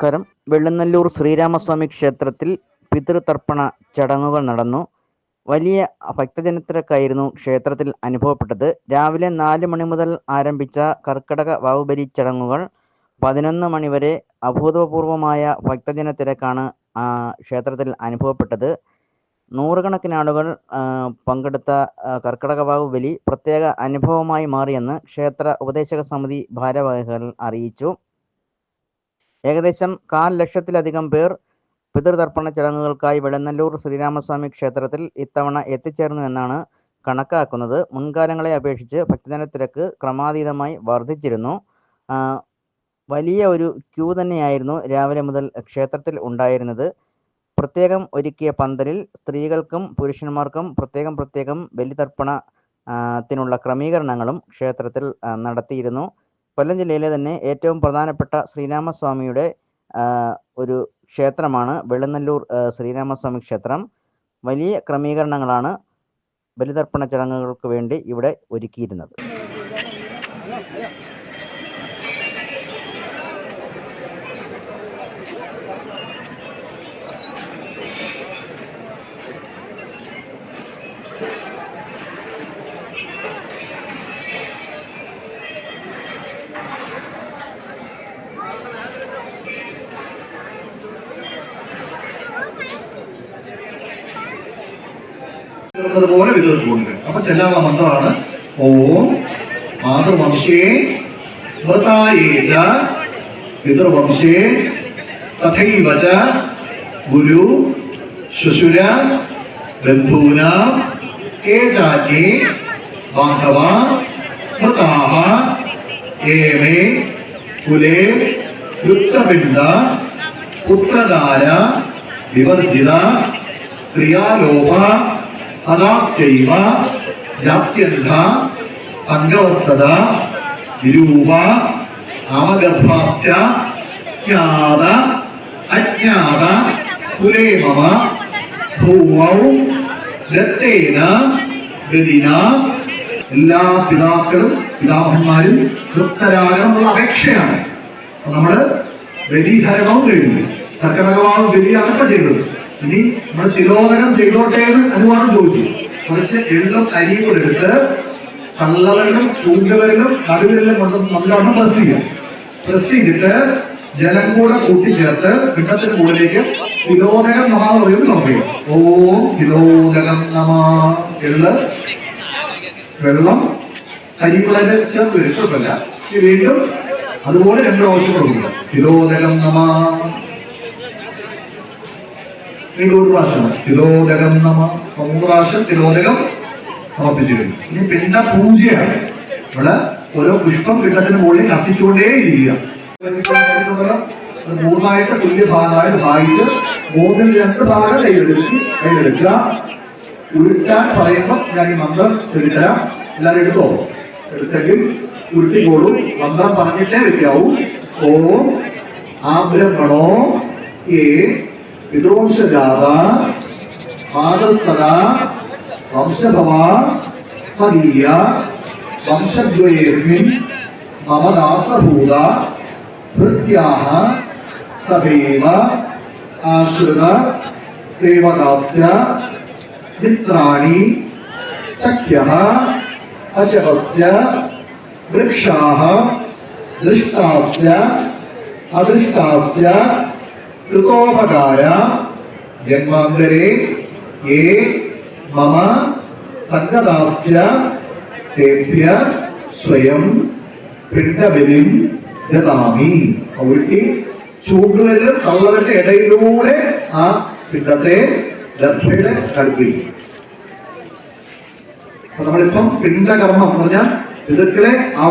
നമസ്കാരം. വെള്ളനല്ലൂർ ശ്രീരാമസ്വാമി ക്ഷേത്രത്തിൽ പിതൃതർപ്പണ ചടങ്ങുകൾ നടന്നു. വലിയ ഭക്തജനത്തിരക്കായിരുന്നു ക്ഷേത്രത്തിൽ അനുഭവപ്പെട്ടത്. രാവിലെ നാല് മണി മുതൽ ആരംഭിച്ച കർക്കടക വാവുബലി ചടങ്ങുകൾ പതിനൊന്ന് മണിവരെ അഭൂതപൂർവമായ ഭക്തജന തിരക്കാണ് ക്ഷേത്രത്തിൽ അനുഭവപ്പെട്ടത്. നൂറുകണക്കിന് ആളുകൾ പങ്കെടുത്ത കർക്കടക വാവുബലി പ്രത്യേക അനുഭവമായി മാറിയെന്ന് ക്ഷേത്ര ഉപദേശക സമിതി ഭാരവാഹികൾ അറിയിച്ചു. ഏകദേശം കാൽ ലക്ഷത്തിലധികം പേർ പിതൃതർപ്പണ ചടങ്ങുകൾക്കായി വെളനല്ലൂർ ശ്രീരാമസ്വാമി ക്ഷേത്രത്തിൽ ഇത്തവണ എത്തിച്ചേർന്നു എന്നാണ് കണക്കാക്കുന്നത്. മുൻകാലങ്ങളെ അപേക്ഷിച്ച് ഭക്തജന തിരക്ക് ക്രമാതീതമായി വർദ്ധിച്ചിരുന്നു. വലിയ ഒരു ക്യൂ തന്നെയായിരുന്നു രാവിലെ മുതൽ ക്ഷേത്രത്തിൽ ഉണ്ടായിരുന്നത്. പ്രത്യേകം ഒരുക്കിയ പന്തലിൽ സ്ത്രീകൾക്കും പുരുഷന്മാർക്കും പ്രത്യേകം പ്രത്യേകം ബലിതർപ്പണ ത്തിനുള്ള ക്രമീകരണങ്ങളും ക്ഷേത്രത്തിൽ നടത്തിയിരുന്നു. കൊല്ലം ജില്ലയിലെ തന്നെ ഏറ്റവും പ്രധാനപ്പെട്ട ശ്രീരാമസ്വാമിയുടെ ഒരു ക്ഷേത്രമാണ് വെളുന്നല്ലൂർ ശ്രീരാമസ്വാമി ക്ഷേത്രം. വലിയ ക്രമീകരണങ്ങളാണ് ബലിതർപ്പണ ചടങ്ങുകൾക്ക് വേണ്ടി ഇവിടെ ഒരുക്കിയിരുന്നത്. പോലെ വിതർക്കുന്നുണ്ട് അപ്പൊ ചെല്ലാനുള്ള മന്ത്രമാണ് ഓം മാതൃവംശേ മൃതായേജ പിതൃവംശേ തഥൈവച ഗുരു ശുശുര ബന്ധൂന കേചാന്യേ ബാന്ധവ മൃതാഹ ഏമേ കുലേ യുക്തപിണ്ഡ പുത്രദാര വിവർജിത ക്രിയാലോപ അതാശ്ചൈവ ജാത്യന്ധ അംഗവസ്തത വിരൂപ ആമഗർഭാശ്ച ജ്ഞാത അജ്ഞാത കുലേ മമ ഭൂമൗ ദത്തേന ഗതിന. എല്ലാ പിതാക്കളും പിതാമഹന്മാരും തൃപ്തരാകണമെന്നുള്ള അപേക്ഷയാണ്. നമ്മൾ ബലിഹരണവും കഴിഞ്ഞു. കർക്കടകവാവ് ബലിയാണ് അകപ്പ ചെയ്തത്. ഇനി നമ്മൾ തിരോധനം ചെയ്തോട്ടെ എന്ന് അനുവാദം ചോദിച്ചു. കുറച്ച് എള്ളും അരിയും കൂടെ എടുത്ത് കള്ളവരിലും ചൂണ്ടുവരിലും നടുവിരലും കൊണ്ട് പ്രസ് ചെയ്യുക പ്രസ് ചെയ്തിട്ട് ജലം കൂടെ കൂട്ടിച്ചേർത്ത് പിണ്ടത്തിന് മുകളിലേക്ക് തിരോധകം മഹാവറിയും സമർപ്പിക്കും. ഓം തിരോധകം നമാ. എള്ള് വെള്ളം അരിക്കുളന്റെ ചേർത്ത് വരും കുഴപ്പമില്ല വീണ്ടും അതുപോലെ രണ്ട് പ്രാവശ്യം കൊടുക്കുക തിരോധകം നമ. ഒരു പ്രാവശ്യം തിരോധകം നമ. മൂന്ന് തിരോധകം സമർപ്പിച്ചു ഇനി പിണ്ട പൂജയാണ്. നമ്മൾ ഓരോ പുഷ്പം പിണ്ടത്തിന് മുകളിൽ കത്തിച്ചുകൊണ്ടേ ഇരിക്കുക മൂന്നായിട്ട് തുല്യ ഭാഗമായിട്ട് ഭാഗിച്ച് മൂന്നിൽ രണ്ട് ഭാഗം കൈയെടുത്ത് കൈയെടുക്കുക ഉരുട്ടാൻ പറയുമ്പോൾ ഞാൻ ഈ മന്ത്രം ചൊല്ലിത്തരാം. എല്ലാവരും എടുത്തോ? എടുത്തെങ്കിൽ ഉരുട്ടിക്കോളൂ. മന്ത്രം പറഞ്ഞിട്ടേ വെക്കാവൂ. ഓം ആബ്രഹ്മണോ ഏ पितृंश जाता मातस्तदा वंशभवा मदीया वंशद्वयेऽस्मिन् मम दासभूता भृत्याः तथैव आश्रित सेवकाश्च मित्राणि, सख्यः अशवश्च वृक्षाः दृष्टाश्च अदृष्टाश्च കൃതോപകാര. ജന്മാന്തരേ ഏ മമ സംഗതാശ്ച സ്വയം പിണ്ടബലിം ദദാമി ഉരുട്ടി ചൂണ്ടുവരും തള്ളവരുടെ ഇടയിലൂടെ ആ പിണ്ടത്തെ ദർഭയുടെ കടുപ്പിക്കും അപ്പൊ നമ്മളിപ്പം പിണ്ടകർമ്മം പറഞ്ഞാൽ പിതൃക്കളെ